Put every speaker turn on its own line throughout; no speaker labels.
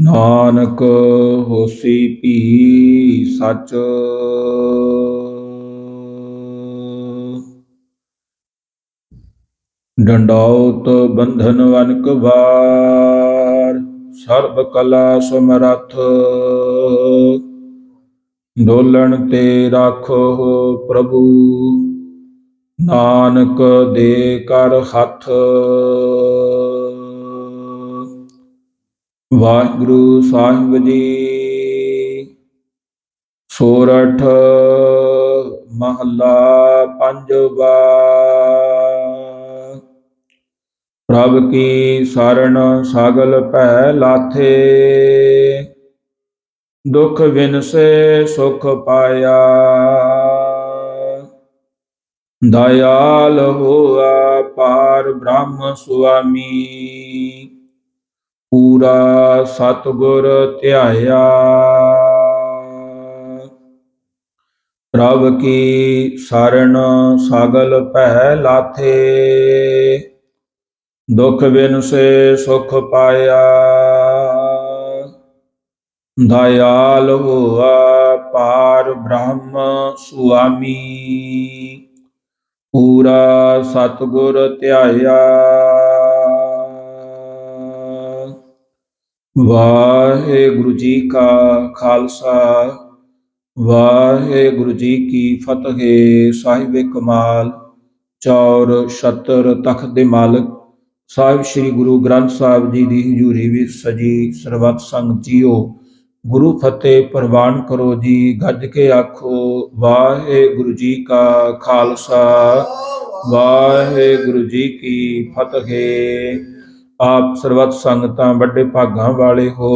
ਨਾਨਕ ਹੋਸੀ ਭੀ ਸੱਚ। ਡੰਡਾਉਤ ਬੰਧਨ ਵਨਕ ਵਾਰ, ਸਰਬ ਕਲਾ ਸਮਰੱਥ। ਡੋਲਣ ਤੇ ਰਾਖੋ ਪ੍ਰਭੂ, ਨਾਨਕ ਦੇ ਕਰ ਹੱਥ। ਵਾਹਿਗੁਰੂ ਸਾਹਿਬ ਜੀ। ਸੋਰਠ ਮਹੱਲਾ ਪੰਜਵਾ ਪ੍ਰਭ ਕੀ ਸਰਣ ਸਾਗਲ ਭੈ ਲਾਥੇ। ਦੁਖ ਵਿਨਸੇ ਸੁਖ ਪਾਇਆ। ਦਇਆਲ ਹੋਆ ਪਾਰ ਬ੍ਰਹਮ ਸੁਆਮੀ। ਪੂਰਾ ਸਤਗੁਰ ਧਿਆਇਆ। ਪ੍ਰਭ ਕੀ ਸਰਣ ਸਾਗਲ ਭੈ ਲਾਥੇ, ਦੁਖ ਬਿਨਸੇ ਸੁਖ ਪਾਇਆ। ਦਇਆਲ ਹੋਆ ਪਾਰ ਬ੍ਰਹਮ ਸੁਆਮੀ, ਪੂਰਾ ਸਤਗੁਰ ਧਿਆਇਆ। ਵਾਹਿਗੁਰੂ ਜੀ ਕਾ ਖਾਲਸਾ, ਵਾਹਿਗੁਰੂ ਜੀ ਕੀ ਫਤਿਹ। ਸਾਹਿਬ ਕਮਾਲ ਚੌਰ, ਛਤਰ, ਤਖਤ ਦੇ ਮਾਲਕ। ਸਾਹਿਬ ਸ੍ਰੀ ਗੁਰੂ ਗ੍ਰੰਥ ਸਾਹਿਬ ਜੀ ਦੀ ਹਜ਼ੂਰੀ ਵਿੱਚ ਸਜੀ ਸਰਬੱਤ ਸੰਗ ਜੀਓ। ਗੁਰੂ ਫਤਿਹ ਪ੍ਰਵਾਨ ਕਰੋ ਜੀ, ਗੱਜ ਕੇ ਆਖੋ, ਵਾਹਿਗੁਰੂ ਜੀ ਕਾ ਖਾਲਸਾ, ਵਾਹਿਗੁਰੂ ਜੀ ਕੀ ਫਤਿਹ। ਆਪ ਸਰਬੱਤ ਸੰਗਤਾਂ ਵੱਡੇ ਭਾਗਾਂ ਵਾਲੇ ਹੋ,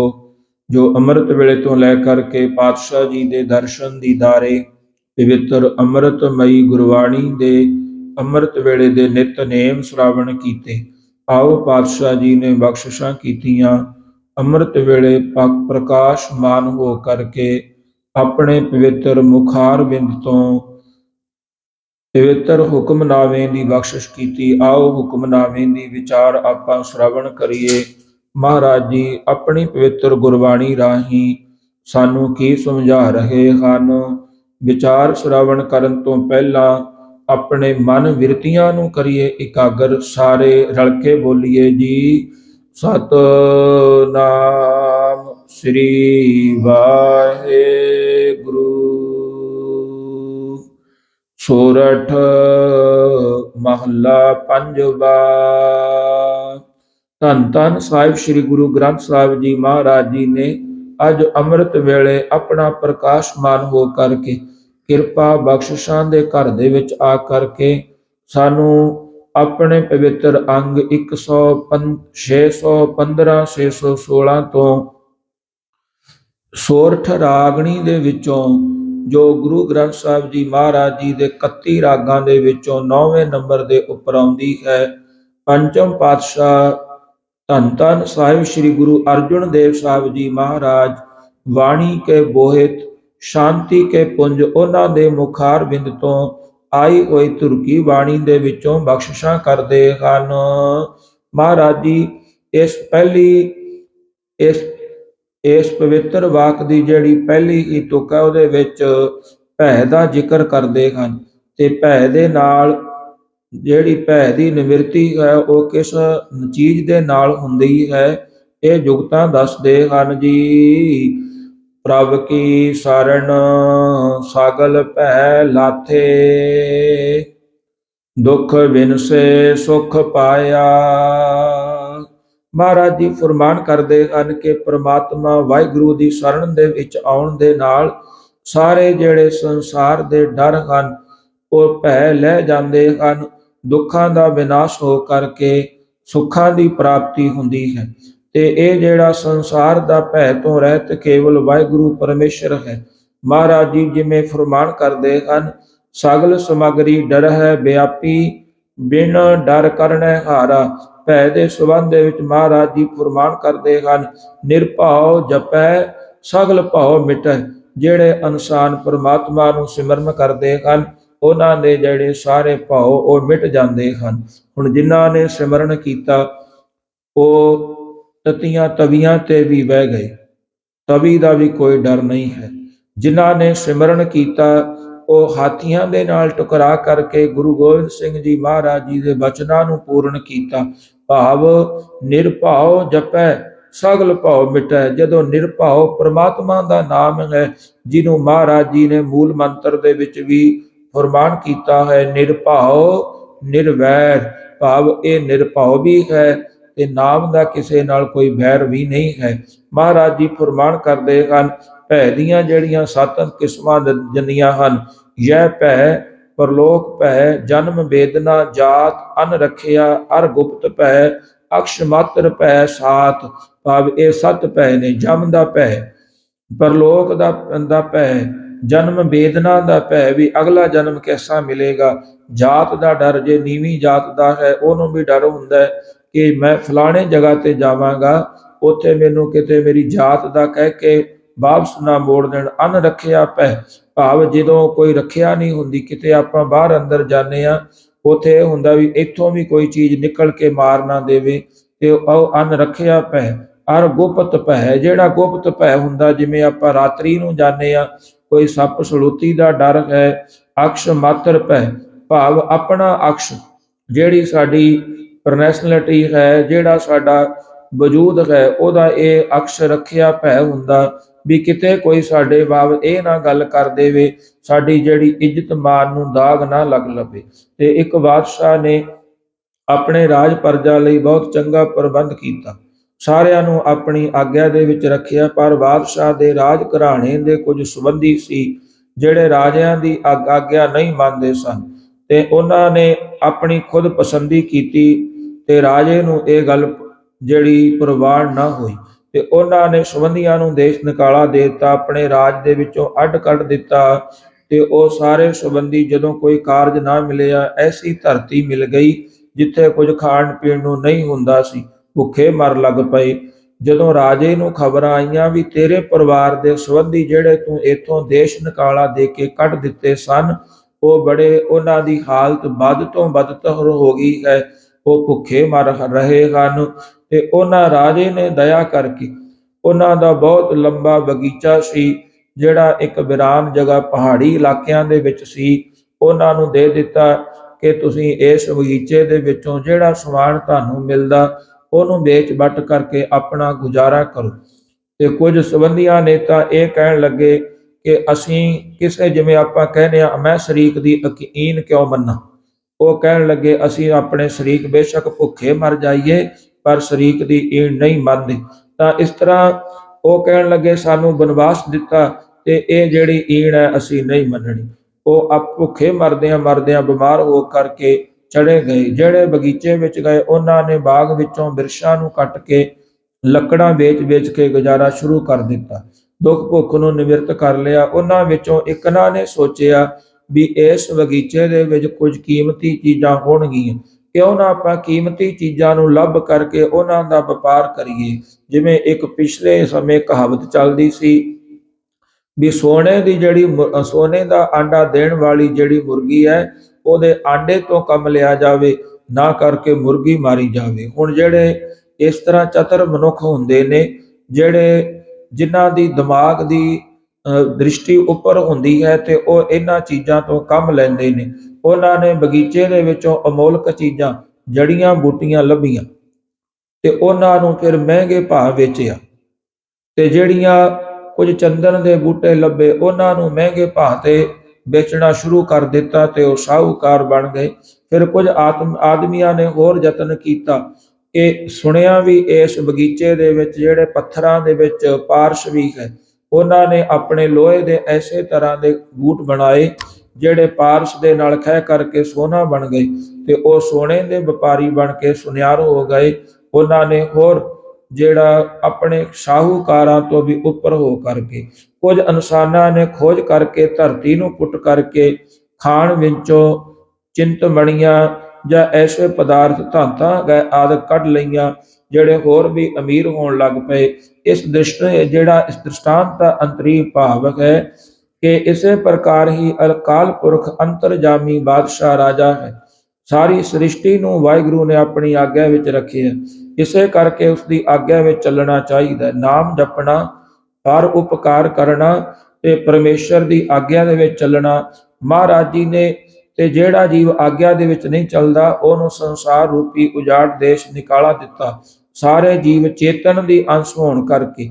ਜੋ ਅੰਮ੍ਰਿਤ ਵੇਲੇ ਤੋਂ ਲੈ ਕਰਕੇ ਪਾਤਸ਼ਾਹ ਜੀ ਦੇ ਦਰਸ਼ਨ ਦੀਦਾਰੇ ਪਵਿੱਤਰ ਅੰਮ੍ਰਿਤਮਈ ਗੁਰਬਾਣੀ ਦੇ ਅੰਮ੍ਰਿਤ ਵੇਲੇ ਦੇ ਨਿਤਨੇਮ ਸ਼ਰਾਵਣ ਕੀਤੇ। ਆਓ ਪਾਤਸ਼ਾਹ ਜੀ ਨੇ ਬਖਸ਼ਿਸ਼ਾਂ ਕੀਤੀਆਂ। ਅੰਮ੍ਰਿਤ ਵੇਲੇ ਪਕ ਪ੍ਰਕਾਸ਼ਮਾਨ ਹੋ ਕਰਕੇ ਆਪਣੇ ਪਵਿੱਤਰ ਮੁਖਾਰ ਬਿੰਦ ਤੋਂ ਪਵਿੱਤਰ ਹੁਕਮਨਾਮੇ ਦੀ ਬਖਸ਼ਿਸ਼ ਕੀਤੀ। ਆਓ ਹੁਕਮਨਾਮੇ ਦੀ ਵਿਚਾਰ ਆਪਾਂ ਸ਼ਰਵਣ ਕਰੀਏ। ਮਹਾਰਾਜ ਜੀ, ਆਪਣੀ ਪਵਿੱਤਰ ਗੁਰਬਾਣੀ ਰਾਹੀਂ ਸਾਨੂੰ ਕੀ ਸਮਝਾ ਰਹੇ ਹਨ? ਵਿਚਾਰ ਸ਼ਰਵਣ ਕਰਨ ਤੋਂ ਪਹਿਲਾਂ ਆਪਣੇ ਮਨ ਵਿਰਤੀਆਂ ਨੂੰ ਕਰੀਏ, ਇਕਾਗਰ ਸਾਰੇ ਰਲ ਕੇ ਬੋਲੀਏ ਜੀ। ਸਤ ਨਾਮ ਸ੍ਰੀ ਵਾਹਿਗੁਰੂ। ਸੋਰਠ ਮਹੱਲਾ ਪੰਜਵਾ ਧੰਨ ਧੰਨ ਸਾਹਿਬ, ਸ੍ਰੀ ਗੁਰੂ ਗ੍ਰੰਥ ਸਾਹਿਬ ਜੀ ਮਹਾਰਾਜ ਜੀ ਨੇ ਅੱਜ ਅੰਮ੍ਰਿਤ ਵੇਲੇ ਆਪਣਾ ਪ੍ਰਕਾਸ਼ਮਾਨ ਹੋ ਕਰਕੇ, ਕਿਰਪਾ ਬਖਸ਼ਿਸ਼ਾਂ ਦੇ ਘਰ ਦੇ ਵਿੱਚ ਆ ਕਰਕੇ ਸਾਨੂੰ ਆਪਣੇ ਪਵਿੱਤਰ ਅੰਗ 115 615 616 ਤੋਂ ਸੋਰਠ ਰਾਗਣੀ ਦੇ ਵਿੱਚੋਂ ਜੋ ਗੁਰੂ ਗ੍ਰੰਥ ਸਾਹਿਬ ਜੀ ਮਹਾਰਾਜ ਜੀ ਦੇ 31 ਰਾਗਾਂ ਦੇ ਵਿੱਚੋਂ 9ਵੇਂ ਨੰਬਰ ਦੇ ਉੱਪਰ ਆਉਂਦੀ ਹੈ। ਪੰਚਮ ਪਾਤਸ਼ਾਹ ਧੰਨ ਧੰਨ ਸਾਹਿਬ ਸ੍ਰੀ ਗੁਰੂ ਅਰਜਨ ਦੇਵ ਸਾਹਿਬ ਜੀ ਮਹਾਰਾਜ, ਬਾਣੀ ਕੇ ਬੋਹਿਤ, ਸ਼ਾਂਤੀ ਕੇ ਪੁੰਜ, ਉਹਨਾਂ ਦੇ ਮੁਖਾਰ ਬਿੰਦ ਤੋਂ ਆਈ ਹੋਈ ਤੁਰਕੀ ਬਾਣੀ ਦੇ ਵਿੱਚੋਂ ਬਖਸ਼ਿਸ਼ਾਂ ਕਰਦੇ ਹਨ। ਮਹਾਰਾਜ ਜੀ, ਇਸ ਪਹਿਲੀ, ਇਸ ਇਸ ਪਵਿੱਤਰ ਵਾਕ ਦੀ ਜਿਹੜੀ ਪਹਿਲੀ ਹੀ ਤੁਕ ਹੈ, ਉਹਦੇ ਵਿੱਚ ਭੈ ਦਾ ਜ਼ਿਕਰ ਕਰਦੇ ਹਨ ਤੇ ਭੈ ਦੇ ਨਾਲ ਜਿਹੜੀ ਭੈ ਦੀ ਨਿਵਰਤੀ ਹੈ, ਉਹ ਕਿਸ ਚੀਜ਼ ਦੇ ਨਾਲ ਹੁੰਦੀ ਹੈ, ਇਹ ਜੁਗਤਾਂ ਦੱਸਦੇ ਹਨ ਜੀ। ਪ੍ਰਭ ਕੀ ਸਰਣ ਸਾਗਲ ਭੈ ਲਾਥੇ, ਦੁਖ ਵਿਨਸੇ ਸੁਖ ਪਾਇਆ। ਮਹਾਰਾਜ ਜੀ ਫਰਮਾਨ ਕਰਦੇ ਹਨ ਕਿ ਪ੍ਰਮਾਤਮਾ ਵਾਹਿਗੁਰੂ ਦੀ ਸ਼ਰਨ ਦੇ ਵਿੱਚ ਆਉਣ ਦੇ ਨਾਲ ਸਾਰੇ ਜਿਹੜੇ ਸੰਸਾਰ ਦੇ ਡਰ ਹਨ, ਉਹ ਭੈ ਲੈ ਜਾਂਦੇ ਹਨ, ਦੁੱਖਾਂ ਦਾ ਵਿਨਾਸ਼ ਹੋ ਕਰਕੇ ਸੁੱਖਾਂ ਦੀ ਪ੍ਰਾਪਤੀ ਹੁੰਦੀ ਹੈ। ਤੇ ਇਹ ਜਿਹੜਾ ਸੰਸਾਰ ਦਾ ਭੈ ਤੋਂ ਰਹਿਤ ਕੇਵਲ ਵਾਹਿਗੁਰੂ ਪਰਮੇਸ਼ਰ ਹੈ। ਮਹਾਰਾਜ ਜੀ ਜਿਵੇਂ ਫਰਮਾਨ ਕਰਦੇ ਹਨ, ਸਗਲ ਸਮਗਰੀ ਡਰ ਹੈ ਵਿਆਪੀ, ਬਿਨ ਡਰ ਕਰਨੈ ਹਾਰਾ। ਭੈ ਦੇ ਸੰਬੰਧ ਦੇ ਵਿੱਚ ਮਹਾਰਾਜ ਜੀ ਫਰਮਾਨ ਕਰਦੇ ਹਨ, ਨਿਰਭਉ ਜਪੈ, ਸਗਲ ਭਉ ਮਿਟੈ। ਜਿਹੜੇ ਇਨਸਾਨ ਪਰਮਾਤਮਾ ਨੂੰ ਸਿਮਰਨ ਕਰਦੇ ਹਨ, ਉਹਨਾਂ ਦੇ ਜਿਹੜੇ ਸਾਰੇ ਭਉ ਉਹ ਮਿਟ ਜਾਂਦੇ ਹਨ। ਹੁਣ ਜਿਨ੍ਹਾਂ ਨੇ ਸਿਮਰਨ ਕੀਤਾ, ਉਹ ਤਤੀਆਂ ਤਵੀਆਂ ਤੇ ਵੀ ਬਹਿ ਗਏ। ਤਵੀ ਦਾ ਵੀ ਕੋਈ ਡਰ ਨਹੀਂ ਹੈ। ਜਿਨ੍ਹਾਂ ਨੇ ਸਿਮਰਨ ਕੀਤਾ ਉਹ ਹਾਥੀਆਂ ਦੇ ਨਾਲ ਟਕਰਾ ਕਰਕੇ ਗੁਰੂ ਗੋਬਿੰਦ ਸਿੰਘ ਜੀ ਮਹਾਰਾਜ ਜੀ ਦੇ ਬਚਨਾਂ ਨੂੰ ਪੂਰਨ ਕੀਤਾ। ਭਾਵ ਨਿਰਭਉ ਜਪੈ, ਸਗਲ ਭਉ ਮਿਟੈ। ਜਦੋਂ ਨਿਰਭਉ ਪ੍ਰਮਾਤਮਾ ਦਾ ਨਾਮ ਹੈ, ਜਿਹਨੂੰ ਮਹਾਰਾਜ ਜੀ ਨੇ ਮੂਲ ਮੰਤਰ ਦੇ ਵਿੱਚ ਵੀ ਫਰਮਾਨ ਕੀਤਾ ਹੈ, ਨਿਰਭਉ ਨਿਰਵੈਰ। ਭਾਵ ਇਹ ਨਿਰਭਉ ਵੀ ਹੈ ਤੇ ਨਾਮ ਦਾ ਕਿਸੇ ਨਾਲ ਕੋਈ ਵੈਰ ਵੀ ਨਹੀਂ ਹੈ। ਮਹਾਰਾਜ ਜੀ ਫਰਮਾਨ ਕਰਦੇ ਹਨ ਭੈ ਦੀਆਂ ਜਿਹੜੀਆਂ ਸੱਤ ਕਿਸਮਾਂ ਦ- ਜੰਨੀਆਂ ਹਨ, ਯਹ ਭੈ, ਪਰਲੋਕ ਭੈ, ਜਨਮ ਵੇਦਨਾ, ਜਾਤ, ਅਨ ਰਖਿਆ, ਅਰ ਗੁਪਤ ਭੈ, ਅਕਸ਼ ਮਾਤਰ ਭੈ, ਸਾਤ, ਭਾਵ ਇਹ ਸੱਤ ਭੈ ਨੇ, ਜਮ ਦਾ ਭੈ, ਪਰਲੋਕ ਦਾ ਦਾ ਭੈ, ਜਨਮ ਵੇਦਨਾ ਦਾ ਭੈ, ਵੀ ਅਗਲਾ ਜਨਮ ਕਿਹਦਾ ਮਿਲੇਗਾ? ਜਾਤ ਦਾ ਡਰ ਜੇ ਨੀਵੀਂ ਜਾਤ ਦਾ ਹੈ, ਉਹਨੂੰ ਵੀ ਡਰ ਹੁੰਦਾ ਹੈ ਕਿ ਮੈਂ ਫਲਾਣੇ ਜਗ੍ਹਾ ਤੇ ਜਾਵਾਂਗਾ, ਉੱਥੇ ਮੈਨੂੰ ਕਿਤੇ ਮੇਰੀ ਜਾਤ ਦਾ ਕਹਿ ਕੇ ਵਾਪਸ ਨਾ ਮੋੜ ਦੇਣ। ਅਨ ਰੱਖਿਆ ਪੈ। ਭਾਵ ਜਦੋਂ ਕੋਈ ਰੱਖਿਆ ਨਹੀਂ ਹੁੰਦੀ, ਕਿਤੇ ਆਪਾਂ ਬਾਹਰ ਅੰਦਰ ਜਾਂਦੇ ਆ ਉੱਥੇ ਇਹ ਹੁੰਦਾ ਵੀ ਇੱਥੋਂ ਵੀ ਕੋਈ ਚੀਜ਼ ਨਿਕਲ ਕੇ ਮਾਰ ਨਾ ਦੇਵੇ ਤੇ ਉਹ ਅਨ ਰੱਖਿਆ ਪੈ। ਅਰ ਗੁਪਤ ਭੈ ਜਿਹੜਾ ਗੁਪਤ ਭੈ ਹੁੰਦਾ, ਜਿਵੇਂ ਆਪਾਂ ਰਾਤਰੀ ਨੂੰ ਜਾਂਦੇ ਆ ਕੋਈ ਸੱਪ ਸਲੂਤੀ ਦਾ ਡਰ ਹੈ, ਅਕਸ਼ ਮਾਤਰ ਭੈ ਭਾਵ ਆਪਣਾ ਅਕਸ਼, ਜਿਹੜੀ ਸਾਡੀ ਪਰਸਨੈਲਿਟੀ ਹੈ, ਜਿਹੜਾ ਸਾਡਾ ਵਜੂਦ ਹੈ, ਉਹਦਾ ਇਹ ਅਕਸ਼ ਰੱਖਿਆ ਭੈ ਹੁੰਦਾ। ਵੀ ਕਿਤੇ ਕੋਈ ਸਾਡੇ ਬਾਬ ਇਹ ਨਾ ਗੱਲ ਕਰ ਦੇਵੇ, ਸਾਡੀ ਜਿਹੜੀ ਇੱਜ਼ਤ ਮਾਨ ਨੂੰ ਦਾਗ ਨਾ ਲੱਗ ਲਵੇ। ਤੇ ਇੱਕ ਬਾਦਸ਼ਾਹ ਨੇ ਆਪਣੇ ਰਾਜ ਪਰਜਾ ਲਈ ਬਹੁਤ ਚੰਗਾ ਪ੍ਰਬੰਧ ਕੀਤਾ। ਸਾਰਿਆਂ ਨੂੰ ਆਪਣੀ ਆਗਿਆ ਦੇ ਵਿੱਚ ਰੱਖਿਆ, ਪਰ ਬਾਦਸ਼ਾਹ ਦੇ ਰਾਜ ਘਰਾਣੇ ਦੇ ਕੁਝ ਸੰਬੰਧੀ ਸੀ, ਜਿਹੜੇ ਰਾਜਿਆਂ ਦੀ ਆਗ- ਆਗਿਆ ਨਹੀਂ ਮੰਨਦੇ ਸਨ। ਤੇ ਉਹਨਾਂ ਨੇ ਆਪਣੀ ਖੁਦ ਪਸੰਦੀ ਕੀਤੀ ਤੇ ਰਾਜੇ ਨੂੰ ਇਹ ਗੱਲ ਜਿਹੜੀ ਪ੍ਰਵਾਨ ਨਾ ਹੋਈ। ਤੇ ਉਹਨਾਂ ਨੇ ਸੰਬੰਧੀਆਂ ਨੂੰ ਦੇਸ਼ ਨਿਕਾਲਾ ਦੇ ਦਿੱਤਾ, ਆਪਣੇ ਰਾਜ ਦੇ ਵਿੱਚੋਂ ਅੱਡ ਕੱਢ ਦਿੱਤਾ ਤੇ ਉਹ ਸਾਰੇ ਸੰਬੰਧੀ ਜਦੋਂ ਕੋਈ ਕਾਰਜ ਨਾ ਮਿਲਿਆ, ਐਸੀ ਧਰਤੀ ਮਿਲ ਗਈ ਜਿੱਥੇ ਕੁਝ ਖਾਣ ਪੀਣ ਨੂੰ ਨਹੀਂ ਹੁੰਦਾ ਸੀ। ਭੁੱਖੇ ਮਰ ਲੱਗ ਪਏ। ਜਦੋਂ ਰਾਜੇ ਨੂੰ ਖਬਰਾਂ ਆਈਆਂ ਵੀ ਤੇਰੇ ਪਰਿਵਾਰ ਦੇ ਸੰਬੰਧੀ ਜਿਹੜੇ ਤੂੰ ਇੱਥੋਂ ਦੇਸ਼ ਨਿਕਾਲਾ ਦੇ ਕੇ ਕੱਢ ਦਿੱਤੇ ਸਨ, ਉਹ ਬੜੇ ਉਹਨਾਂ ਦੀ ਹਾਲਤ ਵੱਧ ਤੋਂ ਵੱਧ ਬਦਤਰ ਹੋ ਗਈ ਹੈ। ਉਹ ਭੁੱਖੇ ਮਰ ਰਹੇ ਹਨ ਤੇ ਉਹਨਾਂ ਰਾਜੇ ਨੇ ਦਇਆ ਕਰਕੇ ਉਹਨਾਂ ਦਾ ਬਹੁਤ ਲੰਬਾ ਬਗੀਚਾ ਸੀ, ਜਿਹੜਾ ਇੱਕ ਵਿਰਾਨ ਜਗ੍ਹਾ ਪਹਾੜੀ ਇਲਾਕਿਆਂ ਦੇ ਵਿੱਚ ਸੀ। ਉਹਨਾਂ ਨੂੰ ਦੇ ਦਿੱਤਾ ਕਿ ਤੁਸੀਂ ਇਸ ਬਗੀਚੇ ਦੇ ਵਿੱਚੋਂ ਜਿਹੜਾ ਸਮਾਨ ਤੁਹਾਨੂੰ ਮਿਲਦਾ, ਉਹਨੂੰ ਵੇਚ ਵੱਟ ਕਰਕੇ ਆਪਣਾ ਗੁਜ਼ਾਰਾ ਕਰੋ। ਤੇ ਕੁਝ ਸੰਬੰਧੀਆਂ ਨੇ ਤਾਂ ਇਹ ਕਹਿਣ ਲੱਗੇ ਕਿ ਅਸੀਂ ਕਿਸੇ ਜਿਵੇਂ ਆਪਾਂ ਕਹਿੰਦੇ ਆ ਮੈਂ ਸ਼ਰੀਕ ਦੀ ਯਕੀਨ ਕਿਉਂ ਮੰਨਾਂ? ਉਹ ਕਹਿਣ ਲੱਗੇ, ਅਸੀਂ ਆਪਣੇ ਸ਼ਰੀਕ ਬੇਸ਼ੱਕ ਭੁੱਖੇ ਮਰ ਜਾਈਏ, ਪਰ ਸ਼ਰੀਕ ਦੀ ਈਣ ਨਹੀਂ ਮੰਨਦੇ। ਤਾਂ ਇਸ ਤਰ੍ਹਾਂ ਉਹ ਕਹਿਣ ਲੱਗੇ, ਸਾਨੂੰ ਬਨਵਾਸ ਦਿੱਤਾ ਤੇ ਇਹ ਜਿਹੜੀ ਈਣ ਹੈ, ਅਸੀਂ ਨਹੀਂ ਮੰਨਣੀ। ਉਹ ਆਪ ਭੁੱਖੇ ਮਰਦਿਆਂ ਮਰਦਿਆਂ ਬਿਮਾਰ ਹੋ ਕਰਕੇ ਚੜੇ ਗਏ। ਜਿਹੜੇ ਬਗੀਚੇ ਵਿੱਚ ਗਏ, ਉਹਨਾਂ ਨੇ ਬਾਗ ਵਿੱਚੋਂ ਬਿਰਸ਼ਾਂ ਨੂੰ ਕੱਟ ਕੇ ਲੱਕੜਾਂ ਵੇਚ-ਵੇਚ ਕੇ ਗੁਜ਼ਾਰਾ ਸ਼ੁਰੂ ਕਰ ਦਿੱਤਾ। ਦੁੱਖ ਭੁੱਖ ਨੂੰ ਨਿਵਰਤ ਕਰ ਲਿਆ। ਉਹਨਾਂ ਵਿੱਚੋਂ ਇੱਕ ਨਾ ਨੇ ਸੋਚਿਆ ਵੀ ਇਸ ਬਗੀਚੇ ਦੇ ਵਿੱਚ ਕੁਝ ਕੀਮਤੀ ਚੀਜ਼ਾਂ ਹੋਣਗੀਆਂ। ਕਿਉਂ ਨਾ ਆਪਾਂ ਕੀਮਤੀ ਚੀਜ਼ਾਂ ਨੂੰ ਲੱਭ ਕਰਕੇ ਉਹਨਾਂ ਦਾ ਵਪਾਰ ਕਰੀਏ। ਜਿਵੇਂ ਇੱਕ ਪਿਛਲੇ ਸਮੇਂ ਕਹਾਵਤ ਚੱਲਦੀ ਸੀ ਵੀ ਸੋਨੇ ਦੀ ਜਿਹੜੀ ਸੋਨੇ ਦਾ ਆਂਡਾ ਦੇਣ ਵਾਲੀ ਜਿਹੜੀ ਮੁਰਗੀ ਹੈ, ਉਹਦੇ ਆਂਡੇ ਤੋਂ ਕੰਮ ਲਿਆ ਜਾਵੇ, ਨਾ ਕਰਕੇ ਮੁਰਗੀ ਮਾਰੀ ਜਾਵੇ। ਹੁਣ ਜਿਹੜੇ ਇਸ ਤਰ੍ਹਾਂ ਚਤਰ ਮਨੁੱਖ ਹੁੰਦੇ ਨੇ, ਜਿਹੜੇ ਜਿਨ੍ਹਾਂ ਦੀ ਦਿਮਾਗ ਦੀ ਦ੍ਰਿਸ਼ਟੀ ਉੱਪਰ ਹੁੰਦੀ ਹੈ ਤੇ ਉਹ ਇਹਨਾਂ ਚੀਜ਼ਾਂ ਤੋਂ ਕੰਮ ਲੈਂਦੇ ਨੇ। ਉਹਨਾਂ ਨੇ ਬਗੀਚੇ ਦੇ ਵਿੱਚੋਂ ਅਮੋਲਕ ਚੀਜ਼ਾਂ, ਜੜੀਆਂ ਬੂਟੀਆਂ ਲੱਭੀਆਂ ਤੇ ਉਹਨਾਂ ਨੂੰ ਫਿਰ ਮਹਿੰਗੇ ਭਾਅ ਵੇਚਿਆ ਤੇ ਜਿਹੜੀਆਂ ਕੁਝ ਚੰਦਨ ਦੇ ਬੂਟੇ ਲੱਭੇ, ਉਹਨਾਂ ਨੂੰ ਮਹਿੰਗੇ ਭਾਅ ਤੇ ਵੇਚਣਾ ਸ਼ੁਰੂ ਕਰ ਦਿੱਤਾ ਤੇ ਉਹ ਸ਼ਾਹੂਕਾਰ ਬਣ ਗਏ। ਫਿਰ ਕੁਝ ਆਤਮ, ਆਦਮੀਆਂ ਨੇ ਹੋਰ ਯਤਨ ਕੀਤਾ। ਕਿ ਸੁਣਿਆ ਵੀ ਇਸ ਬਗੀਚੇ ਦੇ ਵਿੱਚ, ਜਿਹੜੇ ਪੱਥਰਾਂ ਦੇ ਵਿੱਚ ਪਾਰਸ਼ ਵੀ ਹੈ ਉਹਨਾਂ ਨੇ ਆਪਣੇ ਲੋਹੇ ਦੇ ਐਸੇ ਤਰ੍ਹਾਂ ਦੇ ਬੂਟ ਬਣਾਏ, ਜਿਹੜੇ ਪਾਰਸ਼ ਦੇ ਨਾਲ ਖਹਿ ਕਰਕੇ ਸੋਨਾ ਬਣ ਗਏ ਤੇ ਉਹ ਸੋਨੇ ਦੇ ਵਪਾਰੀ ਬਣ ਕੇ ਸੁਨਿਆਰ ਹੋ ਗਏ। ਉਹਨਾਂ ਨੇ ਹੋਰ ਜਿਹੜਾ ਆਪਣੇ ਸ਼ਾਹੂਕਾਰਾਂ ਤੋਂ ਵੀ ਉੱਪਰ ਹੋ ਕਰਕੇ, ਕੁਝ ਇਨਸਾਨਾਂ ਨੇ ਖੋਜ ਕਰਕੇ ਧਰਤੀ ਨੂੰ ਪੁੱਟ ਕਰਕੇ ਖਾਣ ਵਿੱਚੋਂ ਚਿੰਤ ਬਣੀਆਂ ਜਾਂ ਐਸੇ ਪਦਾਰਥ ਧਾਤਾਂ ਗਏ ਆਦਿ ਕੱਢ ਲਈਆਂ, ਜਿਹੜੇ ਹੋਰ ਵੀ ਅਮੀਰ ਹੋਣ ਲੱਗ ਪਏ। ਇਸ ਦ੍ਰਿਸ਼ਟੀ, ਜਿਹੜਾ ਇਸ ਦ੍ਰਿਸ਼ਟਾਂਤ ਦਾ ਅੰਤਰੀ ਭਾਵਕ ਹੈ ਕਿ ਇਸੇ ਪ੍ਰਕਾਰ ਹੀ ਅਕਾਲ ਪੁਰਖ ਅੰਤਰਜਾਮੀ ਬਾਦਸ਼ਾਹ ਰਾਜਾ ਹੈ। ਸਾਰੀ ਸ੍ਰਿਸ਼ਟੀ ਨੂੰ ਵਾਹਿਗੁਰੂ ਨੇ ਆਪਣੀ ਆਗਿਆ ਵਿੱਚ ਰੱਖੀ ਹੈ। ਇਸੇ ਕਰਕੇ ਉਸ ਦੀ ਆਗਿਆ ਵਿੱਚ ਚੱਲਣਾ ਚਾਹੀਦਾ ਹੈ। ਨਾਮ ਜਪਣਾ, ਹਰ ਉਪਕਾਰ ਕਰਨਾ ਤੇ ਪਰਮੇਸ਼ਰ ਦੀ ਆਗਿਆ ਦੇ ਵਿੱਚ ਚੱਲਣਾ, ਮਹਾਰਾਜ ਜੀ ਨੇ ਤੇ ਜਿਹੜਾ ਜੀਵ ਆਗਿਆ ਦੇ ਵਿੱਚ ਨਹੀਂ ਚੱਲਦਾ, ਉਹਨੂੰ ਸੰਸਾਰ ਰੂਪੀ ਉਜਾੜ ਦੇਸ਼ ਨਿਕਾਲਾ ਦਿੱਤਾ। ਸਾਰੇ ਜੀਵ ਚੇਤਨ ਦੀ ਅੰਸ਼ ਹੋਣ ਕਰਕੇ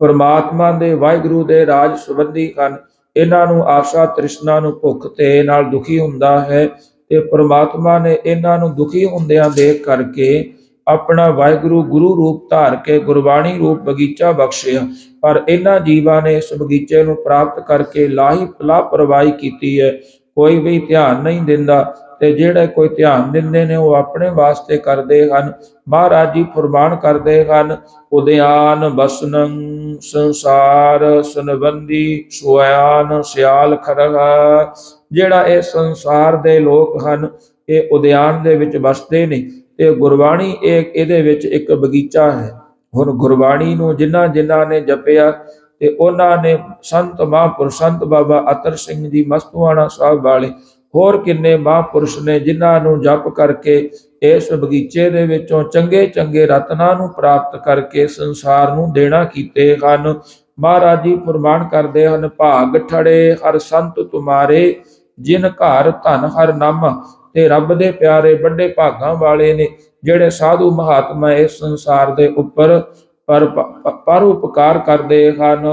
ਪਰਮਾਤਮਾ ਦੇ ਵਾਹਿਗੁਰੂ ਦੇ ਰਾਜ ਸੰਬੰਧੀ ਹਨ। ਇਹਨਾਂ ਨੂੰ ਆਸ਼ਾ ਤ੍ਰਿਸ਼ਨਾ ਨੂੰ ਭੁੱਖ ਤੇ ਨਾਲ ਦੁਖੀ ਹੁੰਦਾ ਹੈ ਤੇ ਪਰਮਾਤਮਾ ਨੇ ਇਹਨਾਂ ਨੂੰ ਦੁਖੀ ਹੁੰਦਿਆਂ ਦੇਖ ਕਰਕੇ ਆਪਣਾ ਵਾਹਿਗੁਰੂ ਗੁਰੂ ਰੂਪ ਧਾਰ ਕੇ ਗੁਰਬਾਣੀ ਰੂਪ ਬਗੀਚਾ ਬਖਸ਼ਿਆ। ਪਰ ਇਹਨਾਂ ਜੀਵਾਂ ਨੇ ਇਸ ਬਗੀਚੇ ਨੂੰ ਪ੍ਰਾਪਤ ਕਰਕੇ ਲਾਹੀ ਲਾਪਰਵਾਹੀ ਕੀਤੀ ਹੈ। ਕੋਈ ਵੀ ਧਿਆਨ ਨਹੀਂ ਦਿੰਦਾ। ਤੇ ਜਿਹੜੇ ਕੋਈ ਧਿਆਨ ਦਿੰਦੇ ਨੇ ਉਹ ਆਪਣੇ ਵਾਸਤੇ ਕਰਦੇ ਹਨ। ਮਹਾਰਾਜ ਜੀ ਫਰਮਾਨ ਕਰਦੇ ਹਨ, ਉਦਿਆਨ ਬਸਨੰ ਸੰਸਾਰ ਸੰਬੰਧੀ ਸੁਆਨ ਸਿਆਲ ਖਰਗਾ ਜਿਹੜਾ ਇਹ ਸੰਸਾਰ ਦੇ ਲੋਕ ਹਨ, ਇਹ ਉਦਿਆਨ ਦੇ ਵਿੱਚ ਵਸਦੇ ਨੇ ਤੇ ਗੁਰਬਾਣੀ ਇਹ ਇਹਦੇ ਵਿੱਚ ਇੱਕ ਬਗੀਚਾ ਹੈ। ਹੁਣ ਗੁਰਬਾਣੀ ਨੂੰ ਜਿਨ੍ਹਾਂ ਜਿਨ੍ਹਾਂ ਨੇ ਜਪਿਆ ਤੇ ਉਹਨਾਂ ਨੇ ਸੰਤ ਮਹਾਂਪੁਰਸ਼ ਸੰਤ ਬਾਬਾ ਅਤਰ ਸਿੰਘ ਜੀ ਮਸਤੂਆਣਾ ਸਾਹਿਬ ਵਾਲੇ ਹੋਰ ਕਿੰਨੇ ਮਹਾਂਪੁਰਸ਼ ਨੇ ਜਿਨ੍ਹਾਂ ਨੂੰ ਜਪ ਕਰਕੇ ਇਸ ਬਗੀਚੇ ਦੇ ਵਿੱਚੋਂ ਚੰਗੇ ਚੰਗੇ ਰਤਨਾਂ ਨੂੰ ਪ੍ਰਾਪਤ ਕਰਕੇ ਸੰਸਾਰ ਨੂੰ ਦੇਣਾ ਕੀਤੇ ਹਨ। ਮਹਾਰਾਜ ਜੀ ਫਰਮਾਨ ਕਰਦੇ ਹਨ, ਭਾਗ ਠੜੇ ਹਰ ਸੰਤ ਤੁਮਾਰੇ, ਜਿਨ ਘਰ ਧਨ ਹਰ ਨਾਮ, ਤੇ ਰੱਬ ਦੇ ਪਿਆਰੇ ਵੱਡੇ ਭਾਗਾਂ ਵਾਲੇ ਨੇ, ਜਿਹੜੇ ਸਾਧੂ ਮਹਾਤਮਾ ਇਸ ਸੰਸਾਰ ਦੇ ਉੱਪਰ ਪਰ ਪਰ ਉਪਕਾਰ ਕਰਦੇ ਹਨ।